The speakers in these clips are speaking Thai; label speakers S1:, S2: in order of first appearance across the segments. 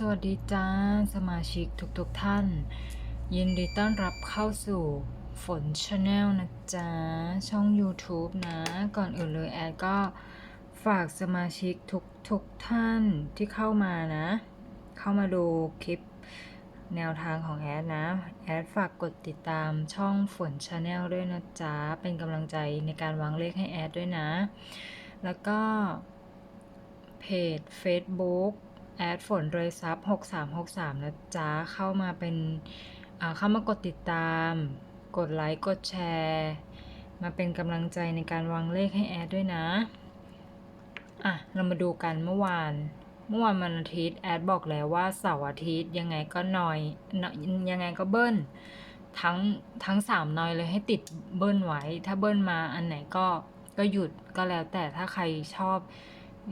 S1: สวัสดีจ้า สมาชิกทุกๆทท่าน ยินดีต้อนรับเข้าสู่ฝนชาแนลนะจ๊ะ ช่อง YouTube นะ ก่อนอื่นเลยแอดก็ฝากสมาชิกทุกทุกๆท่านที่เข้ามานะ เข้ามาดูคลิปแนวทางของแอดนะ แอดฝากกดติดตามช่องฝนชาแนลด้วยนะจ๊ะ เป็นกำลังใจในการวางเลขให้แอดด้วยนะ แล้วก็เพจ Facebook แอดฝนรวยซับ6363 นะจ๊ะ เข้ามาเป็นเข้ามากดติดตาม กดไลค์ กดแชร์ มาเป็นกำลังใจในการวางเลขให้แอดด้วยนะ อะ เรามาดูกันเมื่อวาน เมื่อวานวันอาทิตย์แอดบอกแล้วว่าเสาร์อาทิตย์ยังไงก็นอยนอย ยังไงก็เบิ้ล ทั้งทั้งสามนอยเลยให้ติดเบิ้ลไว้ ถ้าเบิ้ลมาอันไหนก็ก็หยุดก็แล้วแต่ถ้าใครชอบ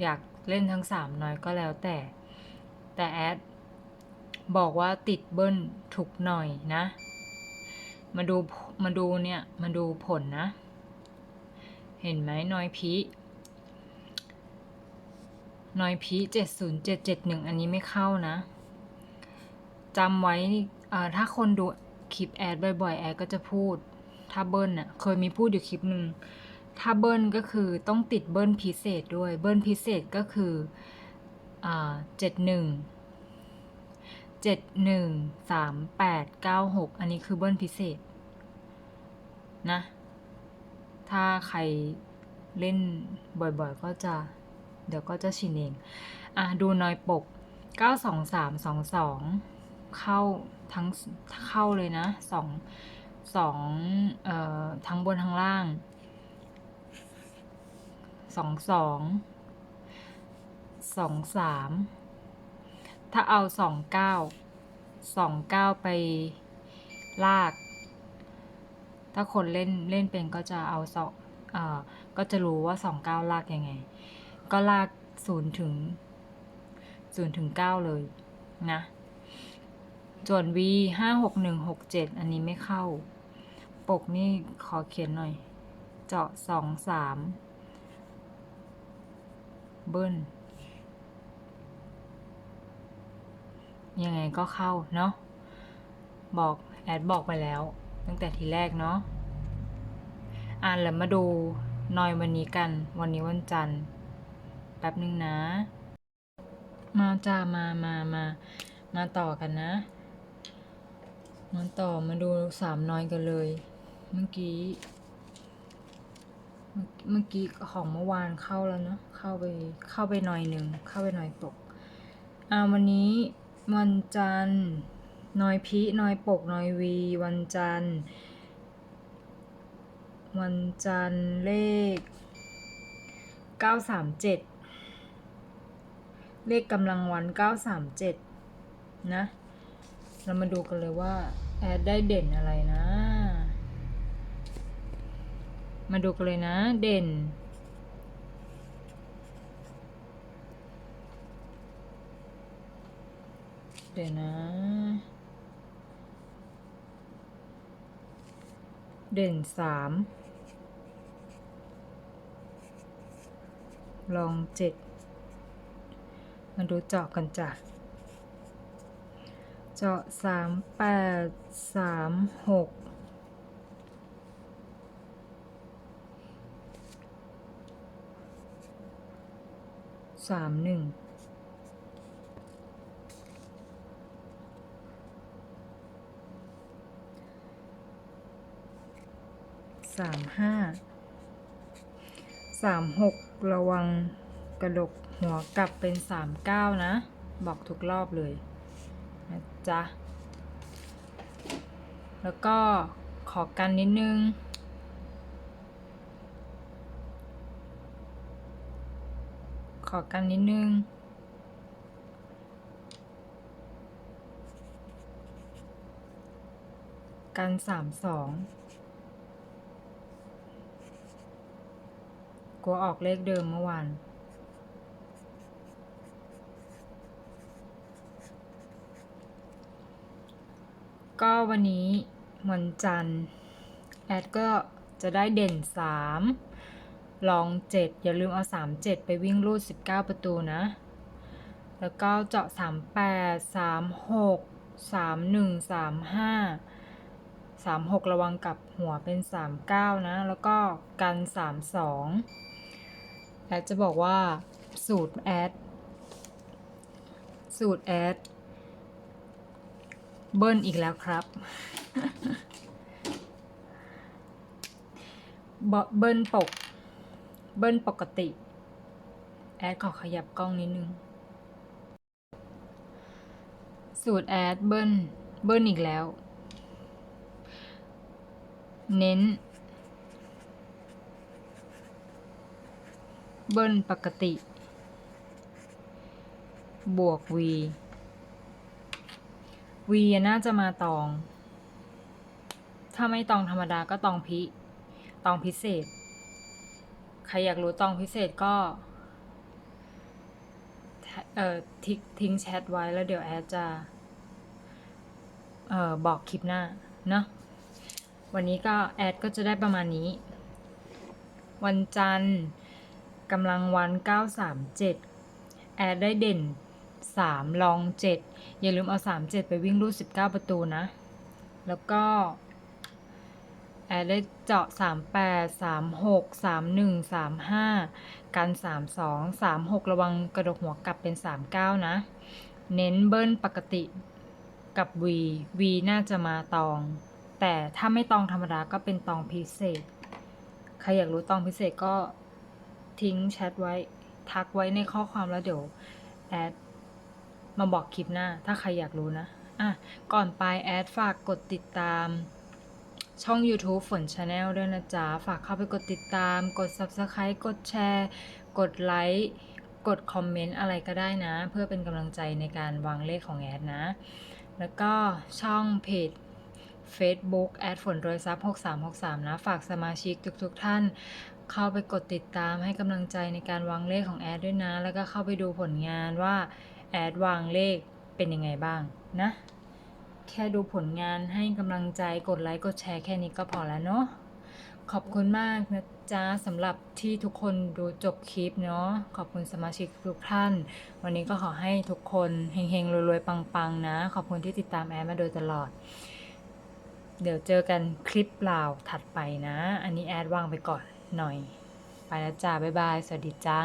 S1: อยากเล่นทั้งสามนอยก็แล้วแต่ แต่แอดบอกว่าติดเบิ้ลถูกหน่อยนะ มาดูมาดูเนี่ย มาดูผลนะ เห็นไหมนอยพีนอยพีเจ็ดศูนย์เจ็ดเจ็ดหนึ่งอันนี้ไม่เข้านะจำไว้เอ่อถ้าคนดูคลิปแอดบ่อยๆ แอดก็จะพูด ถ้าเบิ้ลน่ะ เคยมีพูดอยู่คลิปหนึ่งถ้าเบิ้ลก็คือต้องติดเบิ้ลพิเศษด้วย เบิ้ลพิเศษก็คือ เจ็ดหนึ่งเจ็ดหนึ่งสามแปดเก้าหกอันนี้คือเบิ้ลพิเศษ นะ ถ้าใครเล่นบ่อยๆ ก็จะ เดี๋ยวก็จะชินเอง อะ ดูนอยปกเก้าสองสามสองสองเข้าทั้งเข้าเลยนะสองสองเอ่อ ทั้งบนทั้งล่างสอง สองสามถ้าเอาสองเก้าสองเก้าไปลาก ถ้าคนเล่นเล่นเป็นก็จะเอาสองเอ่อก็จะรู้ว่าสองเก้าลากยังไง ก็ลากศูนย์ถึงศูนย์ถึงเก้าเลยนะส่วน V ห้าหกหนึ่งหกเจ็ดอันนี้ไม่เข้า ปกนี่ขอเขียนหน่อย เจาะสองสามเบิ้ล ยังไงก็เข้าเนาะบอกแอดบอกไปแล้ว ตั้งแต่ทีแรกเนาะอ่านแล้วมาดูนอยวันนี้กัน วันนี้วันจันทร์แป๊บนึงนะ มาจ้ามามามามาต่อกันนะ มาต่อมาดูสามนอยกันเลย เมื่อกี้ เมื่อกี้ของเมื่อวานเข้าแล้วเนอะเข้าไปเข้าไปหน่อยหนึ่งเข้าไปหน่อยปกอ่าวันนี้ วันจันทร์นอยพินอยปกนอยวี วันจันทร์ วันจันทร์เลขเก้าสามเจ็ดเลขกำลังวันเก้าสามเจ็ดนะ เรามาดูกันเลยว่า แอดได้เด่นอะไรนะ มาดูกันเลยนะ เด่น เดี๋ยวนะ เด่นสามลองเจ็ดมาดูเจาะกันจ้ะ เจาะสามแปดสามหกสามหนึ่ง สามห้าสามหกระวังกระดกหัวกลับเป็นสามเก้านะ บอกทุกรอบเลยนะจ๊ะ แล้วก็ขอกันนิดนึงขอกันนิดนึง กันสามสอง กลัวออกเลขเดิมเมื่อวานก็วันนี้วันจันทร์แอดก็จะได้เด่นสามลองเจ็ดอย่าลืมเอาสามเจ็ดไปวิ่งรูดสิบเก้าประตูนะ แล้วก็เจาะสามแปดสามหกสามหนึ่งสามห้าสามหกระวังกับหัวเป็นสามเก้านะ แล้วก็กันสามสอง แอดจะบอกว่าสูตรแอด สูตรแอด เบิ้ลอีกแล้วครับ เบิ้ลปก เบิ้ลปกติ แอดขอขยับกล้องนิดนึง สูตรแอดเบิ้ลเบิ้ลอีกแล้ว เน้น เบิ้ลปกติ บวก v v น่าจะมาตอง ถ้าไม่ตองธรรมดาก็ตองพิ ตองพิเศษ ใครอยากรู้ตองพิเศษก็ทเอ่อทิ้งทิ้งแชทไว้แล้วเดี๋ยวแอดจะ เอ่อ บอกคลิปหน้า เนาะวันนี้ก็แอดก็จะได้ประมาณนี้ วันจันทร์ กำลังวัน 937 แอดได้เด่น 3 ลอง 7 อย่าลืมเอา 37 ไปวิ่งรูด19 ประตูนะ แล้วก็ แอดได้เจาะ 38 36 31 35 กัน 32 36 ระวังกระดกหัวกลับเป็น 39 นะ เน้นเบิ้ลปกติกับ V V น่าจะมาตอง แต่ถ้าไม่ตองธรรมดาก็เป็นตองพิเศษ ใครอยากรู้ตองพิเศษก็ ทิ้งแชทไว้ ทักไว้ในข้อความแล้วเดี๋ยวแอดมาบอกคลิปหน้า ถ้าใครอยากรู้นะ อะ ก่อนไปแอดฝากกดติดตาม ช่อง YouTube ฝน Channel ด้วยนะจ๊ะ ฝากเข้าไปกดติดตาม กด Subscribe กดแชร์ กดไลค์กดคอมเมนต์อะไรก็ได้นะ เพื่อเป็นกำลังใจในการวางเลขของแอดนะ แล้วก็ช่องเพจ Facebook แอดฝนโรยซับ6363 นะ ฝากสมาชิกทุกๆทท่าน เข้าไปกดติดตามให้กำลังใจในการวางเลขของแอดด้วยนะ แล้วก็เข้าไปดูผลงานว่าแอดวางเลขเป็นยังไงบ้างนะ แค่ดูผลงานให้กำลังใจกดไลค์กดแชร์แค่นี้ก็พอแล้วเนาะขอบคุณมากนะจ๊ะสำหรับที่ทุกคนดูจบคลิปเนาะขอบคุณสมาชิกทุกท่าน วันนี้ก็ขอให้ทุกคนเฮงๆรวยๆปังๆนะ ขอบคุณที่ติดตามแอดมาโดยตลอด เดี๋ยวเจอกันคลิปเปล่าถัดไปนะ อันนี้แอดวางไปก่อน หน่อย ไปแล้วจ้า บ๊ายบาย สวัสดีจ้า